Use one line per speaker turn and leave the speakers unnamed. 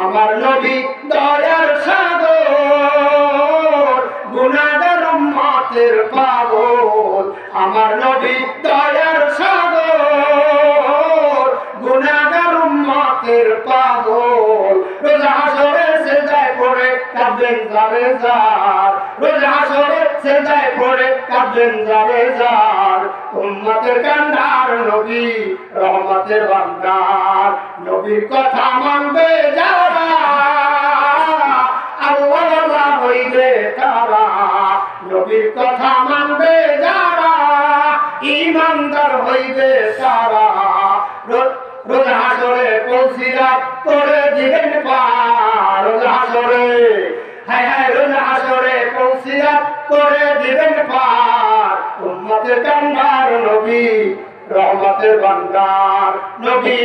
আমার নবী দয়ার সাগর গুনাগার উম্মতের পাগল। আমার নবী দয়ার সাগর গুনাগার উম্মতের পাগল। রোজা হাসরে সেজায় পড়ে কাঁদবেন যাবে যার রোজা হাসরে সেজায় পড়ে কাঁদবেন যাবে যার উম্মতের কান্ডার নবী, রহমতের ভান্ডার নবীর কথা মানবে যারা নবীর কথা মানবে যারা ইমানদার হইবে তারা। রোজা হাসরে কলসিরা করে দিবেন রোজা হাসরে, হায় হায়, রোজা হাসরে কলসিরা করে দিবেন পার উম্মতের কান্ডার নবী, রহমতের ভান্ডার নবী